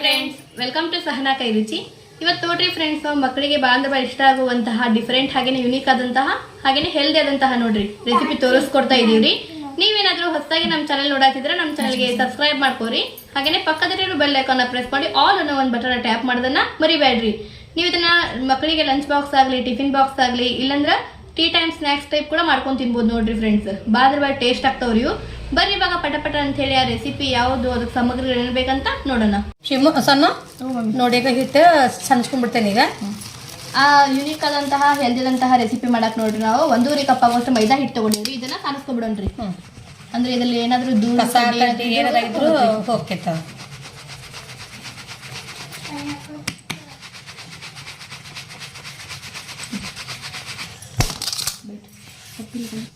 Friends welcome to Sahana ಕೈ ರುಚಿ ಇವತ್ತು ನೋಡ್ರಿ ಫ್ರೆಂಡ್ಸ್ ಮಕ್ಕಳಿಗೆ ಬಾಂಧವ ಇಷ್ಟ ಆಗುವಂತಹ ಡಿಫರೆಂಟ್ ಹಾಗೇನೆ ಯುನೀಕ್ ಆದಂತಹ, ಹಾಗೇನೆ ಹೆಲ್ದಿ ಆದಂತಹ ನೋಡ್ರಿ ರೆಸಿಪಿ ತೋರಿಸ್ಕೊಡ್ತಾ ಇದೀವ್ರಿ. ನೀವೇನಾದ್ರೂ ಹೊಸದಾಗಿ ನಮ್ಮ ಚಾನಲ್ ನೋಡಾತಿದ್ರೆ ನಮ್ಮ ಚಾನಲ್ಗೆ ಸಬ್ಸ್ಕ್ರೈಬ್ ಮಾಡ್ಕೋರಿ. ಹಾಗೇನೆ ಪಕ್ಕದಲ್ಲಿರೋ ಬೆಲ್ ಐಕಾನ್ ಪ್ರೆಸ್ ಮಾಡಿ ಆಲ್ ಅನ್ನೋ ಒಂದು ಬಟನ್ ಟ್ಯಾಪ್ ಮಾಡೋದನ್ನ ಮರಿಬೇಡ್ರಿ ನೀವು ಇದನ್ನ ಮಕ್ಕಳಿಗೆ ಲಂಚ್ ಬಾಕ್ಸ್ ಆಗಲಿ ಟಿಫಿನ್ ಬಾಕ್ಸ್ ಆಗಲಿ, ಇಲ್ಲಂದ್ರೆ ಟೀ ಟೈಮ್ ಸ್ನಾಕ್ಸ್ ಟೈಪ್ ಕೂಡ ಮಾಡ್ಕೊಂಡು ತಿನ್ಬೋದು ನೋಡ್ರಿ ಫ್ರೆಂಡ್ಸ್ ಬಾದ್ರ ಬಾಯ್ ಟೇಸ್ಟ್ ಆಗ್ತಾವ್ರಿ ಬರ್ರಿ ಇವಾಗ ಪಟ ಪಟ ಅಂತ ಹೇಳಿ ಆ ರೆಸಿಪಿ ಯಾವುದು ಅದಕ್ಕೆ ಸಾಮಗ್ರಿಗಳು ಏನ್ ಬೇಕಂತ ನೋಡೋಣ. ಶಿಮ್ ಸಣ್ಣ ನೋಡಿ ಈಗ ಹಿಟ್ಟು ಸಣ್ಸ್ಕೊಂಡ್ಬಿಡ್ತೇನೆ ಈಗ. ಆ ಯುನೀಕ್ ಆದಂತಹ ಹೆಲ್ದಿ ಆದಂತಹ ರೆಸಿಪಿ ಮಾಡಕ್ ನೋಡ್ರಿ ನಾವು. ಒಂದೂವರೆ ಕಪ್ ಆಗೋಷ್ಟು ಮೈದಾ ಹಿಟ್ಟು ತಗೊಂಡಿವ್ರಿ. ಇದನ್ನ ಕಾಣಿಸ್ಕೊಬಿಡೋಣ್ರಿ. ಅಂದ್ರೆ ಇದ್ರಲ್ಲಿ ಏನಾದ್ರೂ ದೂರ ಕಡ್ಡಿ ಕಡ್ಡಿ ಏನಾದಾಗಿದ್ರು ಹೋಗ್ತೈತ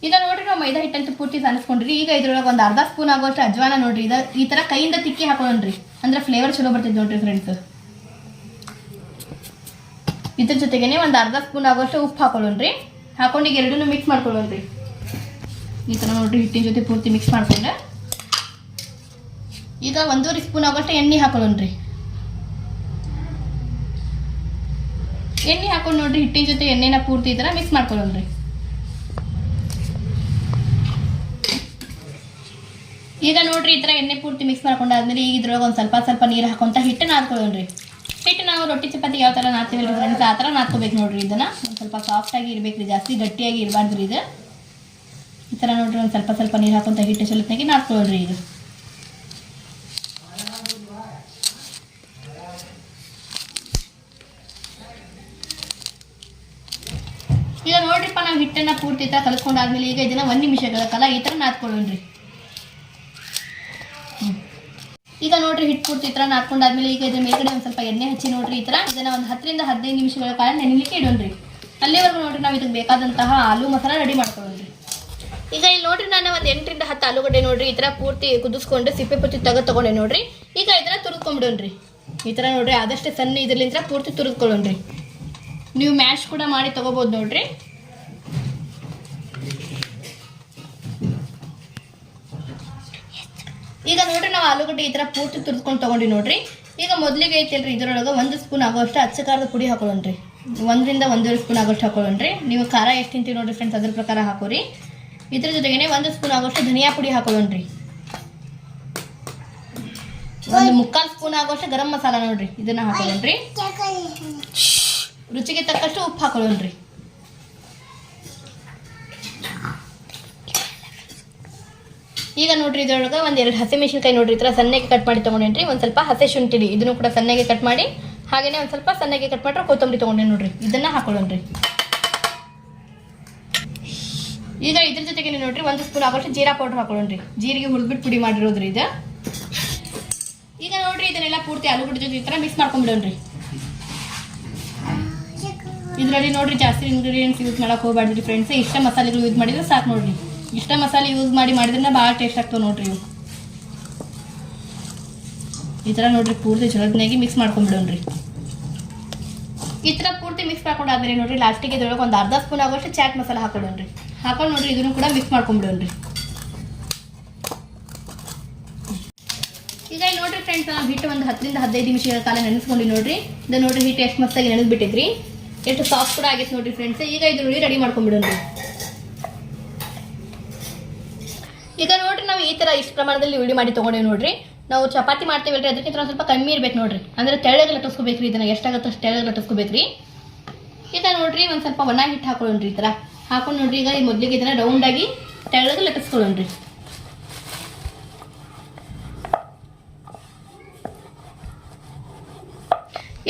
ಈಗ ನೋಡ್ರಿ ನಾವು ಮೈದಾ ಹಿಟ್ಟಂತೂ ಪೂರ್ತಿ ಸಾನಿಸ್ಕೊಂಡ್ರಿ. ಈಗ ಇದ್ರೊಳಗೆ ಒಂದು ಅರ್ಧ ಸ್ಪೂನ್ ಆಗೋಷ್ಟು ಅಜ್ವಾನ ನೋಡ್ರಿ. ಇದ ಈ ತರ ಕೈಯಿಂದ ತಿಕ್ಕಿ ಹಾಕೊಂಡ್ರಿ ಅಂದ್ರೆ ಫ್ಲೇವರ್ ಚಲೋ ಬರ್ತೈತೆ ನೋಡ್ರಿ ಫ್ರೆಂಡ್ಸ್ ಇದ್ರ ಜೊತೆಗೇನೆ ಒಂದು ಅರ್ಧ ಸ್ಪೂನ್ ಆಗೋಷ್ಟು ಉಪ್ಪು ಹಾಕೊಳ್ಳೋಣ್ರಿ. ಹಾಕೊಂಡು ಈಗ ಎರಡನ್ನೂ ಮಿಕ್ಸ್ ಮಾಡ್ಕೊಳ್ಳೋಣ್ರಿ. ಈ ತರ ನೋಡ್ರಿ ಹಿಟ್ಟಿನ ಜೊತೆ ಪೂರ್ತಿ ಮಿಕ್ಸ್ ಮಾಡ್ಕೊಂಡೆ. ಈಗ ಒಂದೂವರೆ ಸ್ಪೂನ್ ಆಗೋಷ್ಟು ಎಣ್ಣೆ ಹಾಕೊಳ್ಳೋಣ್ರಿ. ಎಣ್ಣೆ ಹಾಕೊಂಡು ನೋಡ್ರಿ ಹಿಟ್ಟಿನ ಜೊತೆ ಎಣ್ಣೆನ ಪೂರ್ತಿ ಈ ಥರ ಮಿಕ್ಸ್ ಮಾಡ್ಕೊಳ್ಳೋಣ್ರಿ. ಈಗ ನೋಡ್ರಿ ಈ ತರ ಎಣ್ಣೆ ಪೂರ್ತಿ ಮಿಕ್ಸ್ ಮಾಡ್ಕೊಂಡಾದ್ಮೇಲೆ ಈಗ ಇದ್ರೊಳಗೆ ಒಂದು ಸ್ವಲ್ಪ ಸ್ವಲ್ಪ ನೀರು ಹಾಕೊಂತ ಹಿಟ್ಟು ನಾದ್ಕೊಳ್ಳೋಣ್ರಿ ಹಿಟ್ಟು ನಾವು ರೊಟ್ಟಿ, ಚಪಾತಿ ಯಾವ ಥರ ನಾದ್ತೀವಲ್ರಿ ಫ್ರೆಂಡ್ಸ್ ಆ ಥರ ನಾದ್ಕೋಬೇಕು ನೋಡ್ರಿ ಇದನ್ನ. ಒಂದು ಸ್ವಲ್ಪ ಸಾಫ್ಟಾಗಿ ಇರ್ಬೇಕ್ರಿ ಜಾಸ್ತಿ, ಗಟ್ಟಿಯಾಗಿ ಇರಬಾರ್ದ್ರಿ ಇದು. ಈ ಥರ ನೋಡ್ರಿ ಒಂದು ಸ್ವಲ್ಪ ಸ್ವಲ್ಪ ನೀರು ಹಾಕೊಂತ ಹಿಟ್ಟು ಸ್ವಲ್ಪನಾಗಿ ನಾದ್ಕೊಳ್ಳೋಣ್ರಿ ಇದು. ಈಗ ನೋಡ್ರಿಪ್ಪ ನಾವು ಹಿಟ್ಟನ್ನು ಪೂರ್ತಿ ಈ ಥರ ಈಗ ಇದನ್ನ ಒಂದು ನಿಮಿಷಗಳ ಕಾಲ ಈ ಥರ ನಾದ್ಕೊಳ್ಳೋಣ್ರಿ ಈಗ ಹಿಟ್ಟು ಪೂರ್ತಿ ಈ ಥರ ನಾದ್ಕೊಂಡಾದ್ಮೇಲೆ ಈಗ ಇದ್ರ ಮೇಲ್ಗಡೆ ಒಂದು ಸ್ವಲ್ಪ ಎಣ್ಣೆ ಹಚ್ಚಿ ನೋಡ್ರಿ ಈ ಥರ ಇದನ್ನ ಒಂದು ಹತ್ತರಿಂದ ಹದಿನೈದು ನಿಮಿಷಗಳ ಕಾಲ ನೆನಿಲಿಕ್ಕೆ ಇಡೋಣ್ರಿ. ಅಲ್ಲಿವರೆಗೂ ನೋಡ್ರಿ ನಾವು ಇದಕ್ಕೆ ಬೇಕಾದಂತಹ ಆಲೂ ಮಸಾಲ ರೆಡಿ ಮಾಡ್ಕೊಳ್ಳೋಣ್ರಿ. ಈಗ ಇಲ್ಲಿ ನೋಡ್ರಿ ನಾನು ಒಂದು ಎಂಟರಿಂದ ಹತ್ತು ಆಲೂಗಡ್ಡೆ ನೋಡ್ರಿ, ಈ ಥರ ಪೂರ್ತಿ ಕುದಿಸ್ಕೊಂಡು ಸಿಪ್ಪೆ ಪೂರ್ತಿ ತೆಗೆದು ತಗೊಂಡೆ ನೋಡ್ರಿ. ಈಗ ಇದನ್ನ ತುರಿದ್ಕೊಂಡ್ಬಿಡೋಣ್ರಿ ಈ ಥರ ನೋಡ್ರಿ ಆದಷ್ಟು ಸಣ್ಣ ಇದ್ರಲಿಂದ ಪೂರ್ತಿ ತುರಿದ್ಕೊಳ್ಳೋಣ್ರಿ. ನೀವು ಮ್ಯಾಶ್ ಕೂಡ ಮಾಡಿ ತಗೋಬೋದು ನೋಡ್ರಿ. ಈಗ ನೋಡ್ರಿ ನಾವು ಆಲೂಗಡ್ಡೆ ಈ ಥರ ಪೂರ್ತಿ ತುರ್ದ್ಕೊಂಡು ತಗೊಂಡಿ ನೋಡ್ರಿ. ಈಗ ಮೊದಲಿಗೆ ಐತಿಲ್ರಿ ಇದ್ರೊಳಗೆ ಒಂದು ಸ್ಪೂನ್ ಆಗೋಷ್ಟು ಅಚ್ಚ ಖಾರದ ಪುಡಿ ಹಾಕೊಳ್ಳೋಣ್ರಿ. ಒಂದರಿಂದ ಒಂದೂವರೆ ಸ್ಪೂನ್ ಆಗೋಷ್ಟು ಹಾಕೊಳ್ಳೋಣ್ರಿ. ನೀವು ಖಾರ ಎಷ್ಟು ತಿಂತೀವಿ ನೋಡ್ರಿ ಫ್ರೆಂಡ್ಸ್ ಅದ್ರ ಪ್ರಕಾರ ಹಾಕೋರಿ. ಇದ್ರ ಜೊತೆಗೆ ಒಂದು ಸ್ಪೂನ್ ಆಗೋಷ್ಟು ಧನಿಯಾ ಪುಡಿ ಹಾಕೊಳ್ಳೋಣ್ರಿ. ಒಂದು ಮುಕ್ಕಾಲು ಸ್ಪೂನ್ ಆಗೋಷ್ಟು ಗರಂ ಮಸಾಲ ನೋಡ್ರಿ ಇದನ್ನ ಹಾಕೊಳ್ಳೋಣ್ರಿ. ರುಚಿಗೆ ತಕ್ಕಷ್ಟು ಉಪ್ಪು ಹಾಕೊಳ್ಳೋಣ್ರಿ. ಈಗ ನೋಡ್ರಿ ಇದ್ರೊಳಗೆ ಒಂದು ಎರಡು ಹಸಿ ಮೆಣಸಿನ್ಕಾಯಿ ನೋಡ್ರಿ, ಈ ಥರ ಸಣ್ಣಗೆ ಕಟ್ ಮಾಡಿ ತೊಗೊಂಡೇನ್ರಿ, ಒಂದು ಸ್ವಲ್ಪ ಹಸಿ ಶುಂಠಿ ಇದನ್ನು ಕೂಡ ಸಣ್ಣಗೆ ಕಟ್ ಮಾಡಿ, ಹಾಗೇನೇ ಒಂದು ಸ್ವಲ್ಪ ಸಣ್ಣಗೆ ಕಟ್ ಮಾಡಿದ್ರೆ ಕೊತ್ತಂಬರಿ ತೊಗೊಂಡೆ ನೋಡ್ರಿ, ಇದನ್ನ ಹಾಕೊಳ್ಳೋಣ್ರಿ. ಈಗ ಇದ್ರ ಜೊತೆಗೆ ನೋಡ್ರಿ, ಒಂದು ಸ್ಪೂನ್ ಆಗೋಷ್ಟು ಜೀರಾ ಪೌಡರ್ ಹಾಕೊಳ್ಳೋಣ್ರಿ. ಜೀರಿಗೆ ಹುಳ್ಬಿಟ್ಟು ಪುಡಿ ಮಾಡಿರೋದ್ರಿ ಇದು. ಈಗ ನೋಡ್ರಿ ಇದನ್ನೆಲ್ಲ ಪೂರ್ತಿ ಆಲೂಗಡ್ಡೆ ಜೊತೆ ಈ ಥರ ಮಿಕ್ಸ್ ಮಾಡ್ಕೊಂಡ್ಬಿಡೋಣ್ರಿ ಇದರಲ್ಲಿ ನೋಡ್ರಿ ಜಾಸ್ತಿ ಇಂಗ್ರೀಡಿಯೆಂಟ್ಸ್ ಯೂಸ್ ಮಾಡಕ್ ಹೋಗ್ಬಾರ್ದ್ರಿ ಫ್ರೆಂಡ್ಸ್ ಇಷ್ಟ ಮಸಾಲೆಗಳು ಯೂಸ್ ಮಾಡಿದ್ರೆ ಸಾಕು ನೋಡ್ರಿ. ಇಷ್ಟ ಮಸಾಲೆ ಯೂಸ್ ಮಾಡಿ ಮಾಡಿದ್ರೆ ಭಾಳ ಟೇಸ್ಟ್ ಆಗ್ತವೆ ನೋಡ್ರಿ ಇವು ಈ ಥರ ನೋಡ್ರಿ ಪೂರ್ತಿ ಚಲೋತ್ನಾಗಿ ಮಿಕ್ಸ್ ಮಾಡ್ಕೊಂಡ್ಬಿಡೋಣ್ರಿ ಈ ಥರ ಪೂರ್ತಿ ಮಿಕ್ಸ್ ಮಾಡ್ಕೊಂಡಾದ್ಮೇಲೆ ನೋಡ್ರಿ ಲಾಸ್ಟಿಗೆ ಇದ್ರೊಳಗೆ ಒಂದು ಅರ್ಧ ಸ್ಪೂನ್ ಆಗೋಷ್ಟು ಚಾಟ್ ಮಸಾಲೆ ಹಾಕೊಡೋಣ್ರಿ ಹಾಕೊಂಡು ನೋಡ್ರಿ ಇದನ್ನು ಕೂಡ ಮಿಕ್ಸ್ ಮಾಡ್ಕೊಂಡ್ಬಿಡೋಣ್ರಿ ಈಗ ನೋಡ್ರಿ ಫ್ರೆಂಡ್ಸ್ ನಾವು ಹಿಟ್ಟು ಒಂದು ಹತ್ತರಿಂದ ಹದಿನೈದು ನಿಮಿಷಗಳ ಕಾಲ ನೆನೆಸ್ಕೊಂಡು ನೋಡ್ರಿ. ಇದು ನೋಡ್ರಿ ಹಿಟ್ಟು ಎಷ್ಟು ಮಸ್ತಾಗಿ ನೆನೆಸ್ಬಿಟ್ಟಿದ್ರಿ ಎಷ್ಟು ಸಾಫ್ಟ್ ಕೂಡ ಆಗೈತೆ ನೋಡ್ರಿ ಫ್ರೆಂಡ್ಸ್ ಈಗ ಇದ್ರ ರೆಡಿ ಮಾಡ್ಕೊಂಡ್ಬಿಡೋಣ್ರಿ ಈಗ ನೋಡ್ರಿ ನಾವು ಈ ತರ ಇಷ್ಟು ಪ್ರಮಾಣದಲ್ಲಿ ಉಳಿ ಮಾಡಿ ತಗೊಂಡೇವಿ ನೋಡ್ರಿ. ನಾವು ಚಪಾತಿ ಮಾಡ್ತೀವಲ್ರಿ ಅದಕ್ಕಿಂತ ಒಂದು ಸ್ವಲ್ಪ ಕಮ್ಮಿ ಇರ್ಬೇಕು ನೋಡ್ರಿ. ಅಂದ್ರೆ ತೆಳ್ಳಗೆ ಲಟ್ಟಿಸ್ಕೋಬೇಕ್ರಿ ಇದನ್ನ ಎಷ್ಟಾಗತ್ತೆ ಅಷ್ಟು ತೆಳ್ಳಗೆ ಲಟ್ಟಿಸ್ಕೋಬೇಕ್ರಿ ಈಗ ನೋಡ್ರಿ ಒಂದ್ ಸ್ವಲ್ಪ ಒಣ ಹಿಟ್ಟು ಹಾಕೊಳ್ಳೋಣ್ರಿ ಈ ಥರ ಹಾಕೊಂಡು ನೋಡ್ರಿ ಈಗ ಈ ಮೊದಲಿಗೆ ಇದನ್ನ ರೌಂಡ್ ಆಗಿ ತೆಳ್ಳಗೆ ಲಟ್ಟಿಸ್ಕೊಳ್ಳೋಣ್ರಿ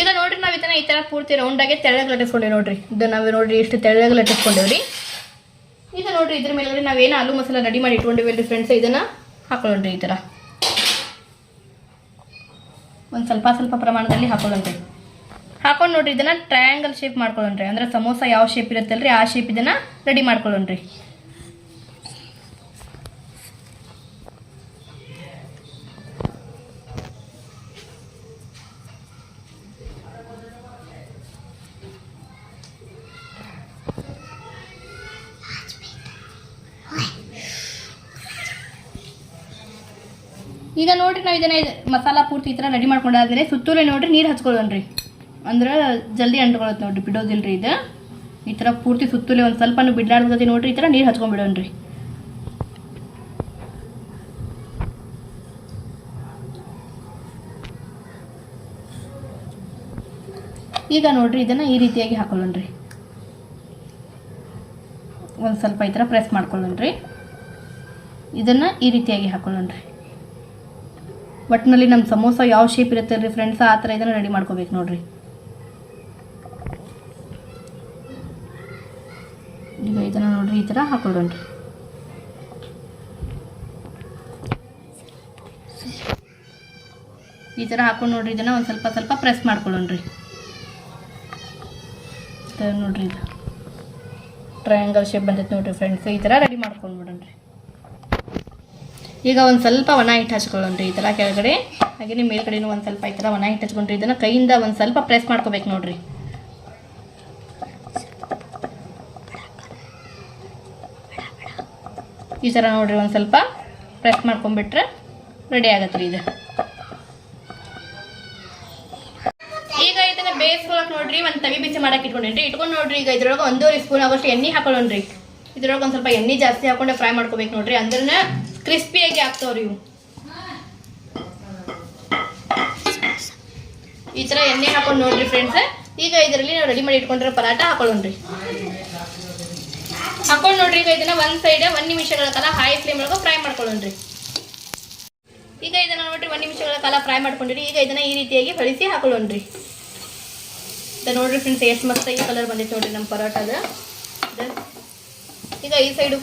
ಈಗ ನೋಡ್ರಿ ನಾವು ಇದನ್ನ ಈ ತರ ಪೂರ್ತಿ ರೌಂಡ್ ಆಗಿ ತೆಳ್ಳಗೆ ಲಟ್ಟಿಸ್ಕೊಂಡೇವಿ ನೋಡ್ರಿ. ಇದು ನಾವು ನೋಡ್ರಿ ಇಷ್ಟು ತೆಳ್ಳಗೆ ಲಟ್ಟಿಸ್ಕೊಂಡೇವ್ರಿ ನೋಡ್ರಿ ಇದ್ರ ಮೇಲ್ಗಡೆ ನಾವೇನು ಆಲೂ ಮಸಾಲ ರೆಡಿ ಮಾಡಿ ಇಟ್ಕೊಂಡಿವಲ್ರಿ ಫ್ರೆಂಡ್ಸ್ ಇದನ್ನ ಹಾಕೊಳ್ಳೋಣ್ರಿ ಈ ತರ. ಒಂದು ಸ್ವಲ್ಪ ಸ್ವಲ್ಪ ಪ್ರಮಾಣದಲ್ಲಿ ಹಾಕೊಳ್ಳೋಣ್ರಿ. ಹಾಕೊಂಡು ನೋಡ್ರಿ, ಇದನ್ನ ಟ್ರಯಾಂಗಲ್ ಶೇಪ್ ಮಾಡ್ಕೊಳ್ಳೋಣ್ರಿ. ಅಂದ್ರೆ ಸಮೋಸ ಯಾವ ಶೇಪ್ ಇರುತ್ತಲ್ರಿ ಆ ಶೇಪ್ ಇದನ್ನ ರೆಡಿ ಮಾಡ್ಕೊಳ್ಳೋಣ್ರಿ. ಈಗ ನೋಡ್ರಿ ನಾವು ಇದನ್ನ ಮಸಾಲ ಪೂರ್ತಿ ಈ ಥರ ರೆಡಿ ಮಾಡ್ಕೊಂಡಾದ್ಮೇಲೆ ಸುತ್ತೂಲೆ ನೋಡ್ರಿ ನೀರು ಹಚ್ಕೊಳ್ಳೋಣ್ರಿ. ಅಂದ್ರೆ ಜಲ್ದಿ ಅಂಟ್ಕೊಳತ್ತೆ ನೋಡ್ರಿ, ಬಿಡೋದಿಲ್ರಿ ಇದು. ಈ ಥರ ಪೂರ್ತಿ ಸುತ್ತೂಲೆ ಒಂದು ಸ್ವಲ್ಪ ಬಿಡ್ಲಾರ್ದತಿ ನೋಡ್ರಿ, ಈ ಥರ ನೀರು ಹಚ್ಕೊಂಡ್ಬಿಡೋಣ್ರಿ. ಈಗ ನೋಡ್ರಿ ಇದನ್ನ ಈ ರೀತಿಯಾಗಿ ಹಾಕೊಳ್ಳೋಣ್ರಿ. ಒಂದು ಸ್ವಲ್ಪ ಈ ಥರ ಪ್ರೆಸ್ ಮಾಡ್ಕೊಳ್ಳೋಣ್ರಿ. ಇದನ್ನ ಈ ರೀತಿಯಾಗಿ ಹಾಕೊಳ್ಳೋಣ್ರಿ. ಒಟ್ಟಿನಲ್ಲಿ ನಮ್ಮ ಸಮೋಸ ಯಾವ ಶೇಪ್ ಇರುತ್ತೆ ರೀ ಫ್ರೆಂಡ್ಸ್ ಆ ಥರ ಇದನ್ನು ರೆಡಿ ಮಾಡ್ಕೋಬೇಕು ನೋಡಿರಿ. ಈಗ ಇದನ್ನು ನೋಡಿರಿ, ಈ ಥರ ಹಾಕೊಳ್ಳೋಣ್ರಿ ಈ ಥರ ಹಾಕೊಂಡು ನೋಡ್ರಿ, ಇದನ್ನು ಒಂದು ಸ್ವಲ್ಪ ಸ್ವಲ್ಪ ಪ್ರೆಸ್ ಮಾಡ್ಕೊಳ್ಳೋಣ್ರಿ ನೋಡ್ರಿ ಇದು ಟ್ರಯಾಂಗಲ್ ಶೇಪ್ ಬಂದೈತೆ ನೋಡ್ರಿ ಫ್ರೆಂಡ್ಸ್ ಈ ಥರ ರೆಡಿ ಮಾಡ್ಕೊಂಡ್ಬಿಡೋಣ್ರಿ ಈಗ ಒಂದು ಸ್ವಲ್ಪ ಒಣ ಹಿಟ್ಟು ಹಚ್ಕೊಳ್ಳೋಣ್ರಿ ಈ ಥರ ಕೆಳಗಡೆ. ಹಾಗೆಯೇ ಮೇಲ್ಗಡೆನೂ ಒಂದು ಸ್ವಲ್ಪ ಈ ಥರ ಒಣ ಹಿಟ್ಟು ಹಚ್ಕೊಂಡ್ರಿ. ಇದನ್ನು ಕೈಯಿಂದ ಒಂದು ಸ್ವಲ್ಪ ಪ್ರೆಸ್ ಮಾಡ್ಕೋಬೇಕು ನೋಡ್ರಿ. ಈ ಥರ ನೋಡಿರಿ ಒಂದು ಸ್ವಲ್ಪ ಪ್ರೆಸ್ ಮಾಡ್ಕೊಂಡ್ಬಿಟ್ರೆ ರೆಡಿ ಆಗತ್ತೆ ರೀ ಇದು. ಈಗ ಇದನ್ನ ಬೇಯಿಸ್ಕೊಳಕ್ ನೋಡ್ರಿ, ಒಂದು ತವಿ ಬಿಸಿ ಮಾಡಕ್ ಇಟ್ಕೊಂಡ್ರಿ ಇಟ್ಕೊಂಡು ನೋಡ್ರಿ, ಈಗ ಇದ್ರೊಳಗೆ ಒಂದೂವರೆ ಸ್ಪೂನ್ ಆಗೋಷ್ಟು ಎಣ್ಣೆ ಹಾಕೊಳ್ಳೋಣ್ರಿ. ಇದ್ರೊಳಗೆ ಒಂದು ಸ್ವಲ್ಪ ಎಣ್ಣೆ ಜಾಸ್ತಿ ಹಾಕೊಂಡೆ ಫ್ರೈ ಮಾಡ್ಕೋಬೇಕು ನೋಡ್ರಿ. ಅಂದ್ರೆ ಕ್ರಿಸ್ಪಿಯಾಗಿ ಆಗ್ತಾವ್ರಿ ಇವು ಈ ಥರ ಎಣ್ಣೆ ಹಾಕೊಂಡು ನೋಡ್ರಿ ಫ್ರೆಂಡ್ಸ್ ಈಗ ಇದರಲ್ಲಿ ನಾವು ರೆಡಿ ಮಾಡಿ ಇಟ್ಕೊಂಡಿರೋ ಪರಾಟ ಹಾಕೊಳ್ಳೋಣ್ರಿ. ಹಾಕೊಂಡು ನೋಡ್ರಿ, ಈಗ ಇದನ್ನ ಒಂದ್ ಸೈಡ್ ಒಂದ್ ನಿಮಿಷಗಳ ಕಾಲ ಹೈ ಫ್ಲೇಮ್ ಒಳಗೆ ಫ್ರೈ ಮಾಡ್ಕೊಳ್ಳೋಣ್ರಿ. ಈಗ ಇದನ್ನ ನೋಡ್ರಿ, ಒಂದ್ ನಿಮಿಷಗಳ ಕಾಲ ಫ್ರೈ ಮಾಡ್ಕೊಂಡಿರಿ. ಈಗ ಇದನ್ನ ಈ ರೀತಿಯಾಗಿ ಹೊಳಿಸಿ ಹಾಕೊಳ್ಳೋಣ್ರಿ. ನೋಡ್ರಿ ಫ್ರೆಂಡ್ಸ್ ಎಷ್ಟು ಮಸ್ತಾಗಿ ಕಲರ್ ಬಂದೈತೆ ನೋಡ್ರಿ ನಮ್ಮ ಪರೋಟದ. ಈಗ ಈ ಸೈಡು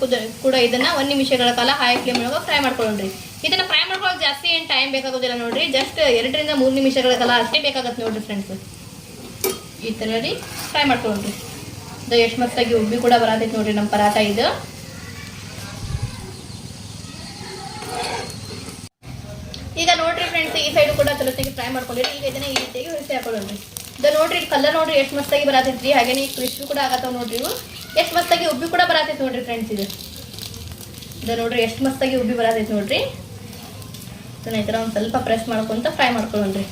ಕೂಡ ಇದನ್ನ ಒಂದ್ ನಿಮಿಷಗಳ ಕಾಲ ಹೈ ಫ್ಲೇಮ್ ಒಳಗೆ ಫ್ರೈ ಮಾಡ್ಕೊಳ್ಳೋಣ್ರಿ. ಇದನ್ನ ಫ್ರೈ ಮಾಡ್ಕೊಳ್ಳೋಕೆ ಜಾಸ್ತಿ ಏನು ಟೈಮ್ ಬೇಕಾಗೋದಿಲ್ಲ ನೋಡ್ರಿ ಜಸ್ಟ್ ಎರಡರಿಂದ ಮೂರು ನಿಮಿಷಗಳ ಕಾಲ ಅಷ್ಟೇ ಬೇಕಾಗತ್ತೆ ನೋಡ್ರಿ ಫ್ರೆಂಡ್ಸ್ ಈ ಥರ ರೀ ಫ್ರೈ ಮಾಡ್ಕೊಳ್ಳೋಣ್ರಿ. ಇದು ಎಷ್ಟು ಮಸ್ತಾಗಿ ಉಬ್ಬಿ ಕೂಡ ಬರತೈತೆ ನೋಡ್ರಿ ನಮ್ಮ ಪರಾಟ ಇದು. ಈಗ ನೋಡ್ರಿ ಫ್ರೆಂಡ್ಸ್ ಈ ಸೈಡ್ ಕೂಡ ಚಲೋತ್ತಾಗಿ ಫ್ರೈ ಮಾಡ್ಕೊಂಡಿರಿ ಈಗ ಇದನ್ನ ಈ ರೀತಿಯಾಗಿ ಹೊರಿಸಿ ಹಾಕೊಳ್ಳೋಣ್ರಿ. ಇದು ನೋಡ್ರಿ ಕಲರ್ ನೋಡ್ರಿ ಎಷ್ಟು ಮಸ್ತಾಗಿ ಬರತೈತ್ರಿ ಹಾಗೇನೆ ಕ್ರಿಸ್ಪಿ ಕೂಡ ಆಗತ್ತಾವ ನೋಡ್ರಿ ಇವು. ಎಷ್ಟು ಮಸ್ತಾಗಿ ಉಬ್ಬಿ ಕೂಡ ಬರತೈತೆ ನೋಡ್ರಿ ಫ್ರೆಂಡ್ಸ್ ಇದು. ಇದು ನೋಡ್ರಿ ಎಷ್ಟು ಮಸ್ತಾಗಿ ಉಬ್ಬಿ ಬರತೈತಿ ನೋಡ್ರಿ. ಇದನ್ನ ಈ ಥರ ಒಂದು ಸ್ವಲ್ಪ ಪ್ರೆಸ್ ಮಾಡ್ಕೊಂತ ಫ್ರೈ ಮಾಡ್ಕೊಳ್ಳೋಣ್ರಿ.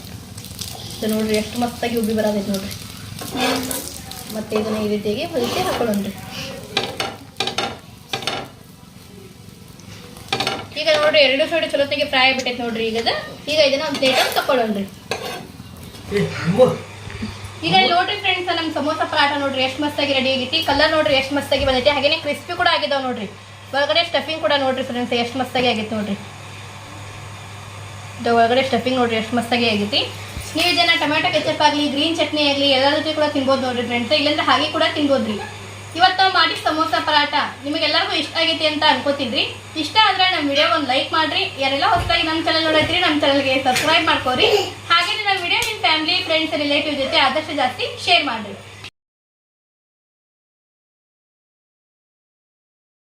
ಇದು ನೋಡ್ರಿ ಎಷ್ಟು ಮಸ್ತಾಗಿ ಉಬ್ಬಿ ಬರತೈತೆ ನೋಡ್ರಿ. ಮತ್ತೆ ಇದನ್ನ ಈ ರೀತಿಯಾಗಿ ಹೊಲಿಸಿ ಹಾಕೊಳ್ಳೋಣ್ರಿ. ಈಗ ನೋಡ್ರಿ ಎರಡು ಸೈಡ್ ಚಲೋತ್ತಿಗೆ ಫ್ರೈ ಆಗ್ಬಿಟ್ಟೈತೆ ನೋಡ್ರಿ ಈಗ. ಈಗ ಇದನ್ನ ಒಂದು ಪ್ಲೇಟಲ್ಲಿ ತಕೊಳ್ಳೋಣ್ರಿ ಈಗ ನೋಡ್ರಿ ಫ್ರೆಂಡ್ಸ್ ನಮ್ಮ ಸಮೋಸ ಪರಾಟ ನೋಡ್ರಿ, ಎಷ್ಟು ಮಸ್ತಾಗಿ ರೆಡಿ ಆಗೈತಿ. ಕಲರ್ ನೋಡ್ರಿ ಎಷ್ಟು ಮಸ್ತಾಗಿ ಬಂದೈತಿ. ಹಾಗೇನೆ ಕ್ರಿಸ್ಪಿ ಕೂಡ ಆಗಿದಾವ ನೋಡ್ರಿ. ಒಳಗಡೆ ಸ್ಟಫಿಂಗ್ ಕೂಡ ನೋಡ್ರಿ ಫ್ರೆಂಡ್ಸ್ ಎಷ್ಟು ಮಸ್ತಾಗಿ ಆಗಿತ್ತು ನೋಡ್ರಿ. ಒಳಗಡೆ ಸ್ಟಫಿಂಗ್ ನೋಡ್ರಿ, ಎಷ್ಟು ಮಸ್ತಾಗಿ ಆಗೈತಿ. ನೀವು ಜನ ಟೊಮೆಟೊ ಕೆಚಪ್ ಆಗಲಿ ಗ್ರೀನ್ ಚಟ್ನಿ ಆಗಲಿ, ಎಲ್ಲ ಕೂಡ ತಿನ್ಬೋದು ನೋಡ್ರಿ ಫ್ರೆಂಡ್ಸ್ ಇಲ್ಲಂದ್ರೆ ಹಾಗೆ ಕೂಡ ತಿನ್ಬೋದ್ರಿ. ಇವತ್ತು ನಾವು ಮಾಡಿ ಸಮೋಸ ಪರಾಟ ನಿಮಗೆಲ್ಲರಿಗೂ ಇಷ್ಟ ಆಗೈತಿ ಅಂತ ಅನ್ಕೋತಿದ್ರಿ. ಇಷ್ಟ ಆದ್ರೆ ನಮ್ಮ ವಿಡಿಯೋ ಒಂದು ಲೈಕ್ ಮಾಡ್ರಿ. ಯಾರೆಲ್ಲ ಹೊಸದಾಗಿ ನಮ್ಮ ಚಾನಲ್ ನೋಡೈತ್ರಿ ನಮ್ಮ ಚಾನಲ್ಗೆ ಸಬ್ಸ್ಕ್ರೈಬ್ ಮಾಡ್ಕೋರಿ ಹಾಗೆ ನಮ್ಮ ವಿಡಿಯೋ ನಿಮ್ಮ ಫ್ಯಾಮಿಲಿ ಫ್ರೆಂಡ್ಸ್ ರಿಲೇಟಿವ್ ಜೊತೆ ಆದಷ್ಟು ಜಾಸ್ತಿ ಶೇರ್ ಮಾಡ್ರಿ.